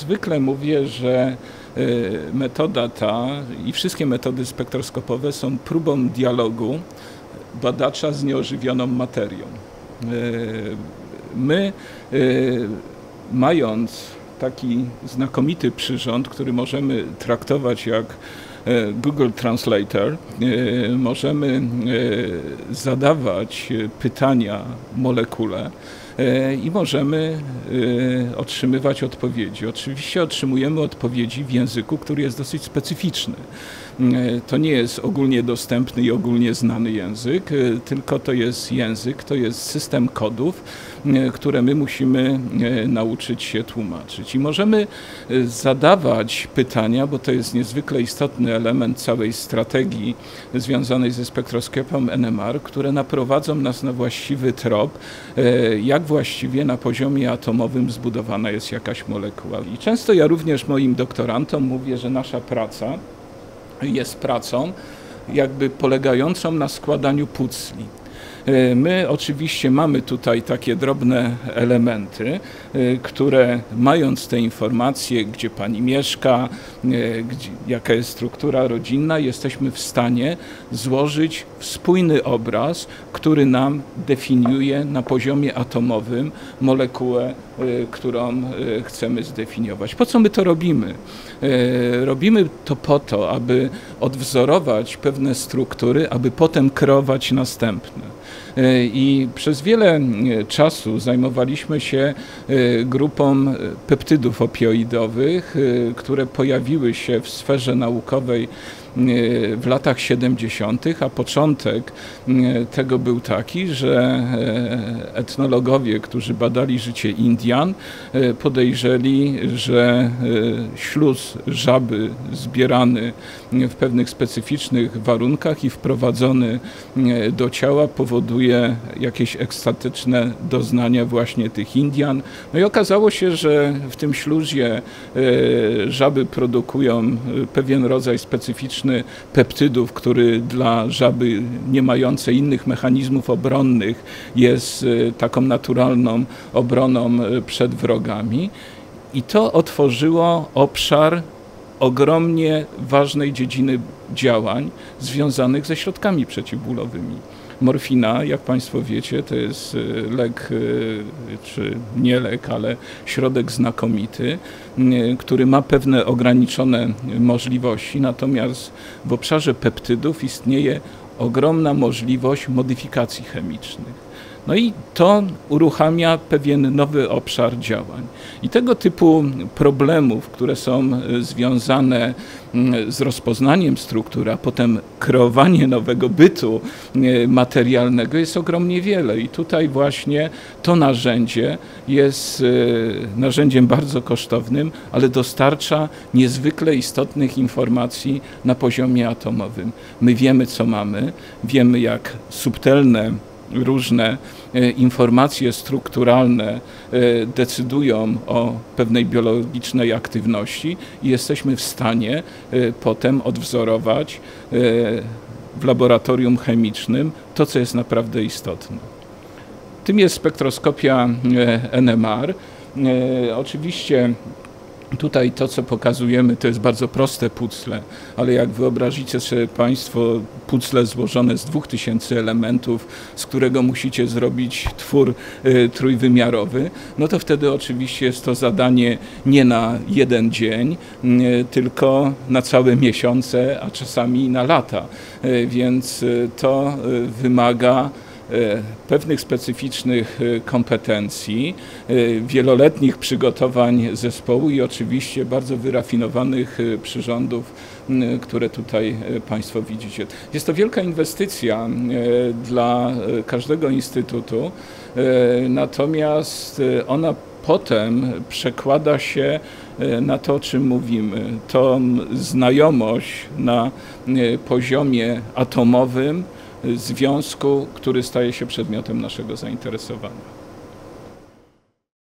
Zwykle mówię, że y, metoda ta i wszystkie metody spektroskopowe są próbą dialogu badacza z nieożywioną materią. Y, my, y, mając taki znakomity przyrząd, który możemy traktować jak Google Translator, możemy zadawać pytania molekule, E, i możemy e, otrzymywać odpowiedzi. Oczywiście otrzymujemy odpowiedzi w języku, który jest dosyć specyficzny. E, to nie jest ogólnie dostępny i ogólnie znany język, tylko to jest język, to jest system kodów, które my musimy nauczyć się tłumaczyć. I możemy zadawać pytania, bo to jest niezwykle istotny element całej strategii związanej ze spektroskopią NMR, które naprowadzą nas na właściwy trop, jak właściwie na poziomie atomowym zbudowana jest jakaś molekuła. I często ja również moim doktorantom mówię, że nasza praca jest pracą jakby polegającą na składaniu pucli. E, my oczywiście mamy tutaj takie drobne elementy, e, które mając te informacje, gdzie pani mieszka, e, gdzie, jaka jest struktura rodzinna, jesteśmy w stanie złożyć spójny obraz, który nam definiuje na poziomie atomowym molekułę, którą chcemy zdefiniować. Po co my to robimy? Robimy to po to, aby odwzorować pewne struktury, aby potem kreować następne. E, I przez wiele e, czasu zajmowaliśmy się e, grupą peptydów opioidowych, które pojawiły się w sferze naukowej w latach 70., a początek tego był taki, że etnologowie, którzy badali życie Indian, podejrzeli, że śluz żaby zbierany w pewnych specyficznych warunkach i wprowadzony do ciała powoduje jakieś ekstatyczne doznania właśnie tych Indian. No i okazało się, że w tym śluzie żaby produkują pewien rodzaj specyficzny peptydów, który dla żaby nie mającej innych mechanizmów obronnych jest e, taką naturalną obroną e, przed wrogami. I to otworzyło obszar ogromnie ważnej dziedziny działań związanych ze środkami przeciwbólowymi. Morfina, jak Państwo wiecie, to jest y, lek, y, czy nie lek, ale środek znakomity, y, który ma pewne ograniczone możliwości, natomiast w obszarze peptydów istnieje ogromna możliwość modyfikacji chemicznych. No i to uruchamia pewien nowy obszar działań. I tego typu problemów, które są e, związane z rozpoznaniem struktur, a potem kreowanie nowego bytu e, materialnego jest ogromnie wiele. I tutaj właśnie to narzędzie jest e, narzędziem bardzo kosztownym, ale dostarcza niezwykle istotnych informacji na poziomie atomowym. My wiemy, co mamy, wiemy, jak subtelne różne e, informacje strukturalne e, decydują o pewnej biologicznej aktywności i jesteśmy w stanie e, potem odwzorować w laboratorium chemicznym to, co jest naprawdę istotne. Tym jest spektroskopia NMR. Oczywiście Tutaj to, co pokazujemy, to jest bardzo proste pucle, ale jak wyobrazicie sobie Państwo pucle złożone z dwóch tysięcy elementów, z którego musicie zrobić twór y, trójwymiarowy, no to wtedy oczywiście jest to zadanie nie na jeden dzień, y, tylko na całe miesiące, a czasami na lata. Y, więc y, to y, wymaga pewnych specyficznych e, kompetencji, e, wieloletnich przygotowań zespołu i oczywiście bardzo wyrafinowanych przyrządów, które tutaj Państwo widzicie. Jest to wielka inwestycja dla każdego instytutu, natomiast ona potem przekłada się na to, o czym mówimy. Tą znajomość na poziomie atomowym, związku, który staje się przedmiotem naszego zainteresowania.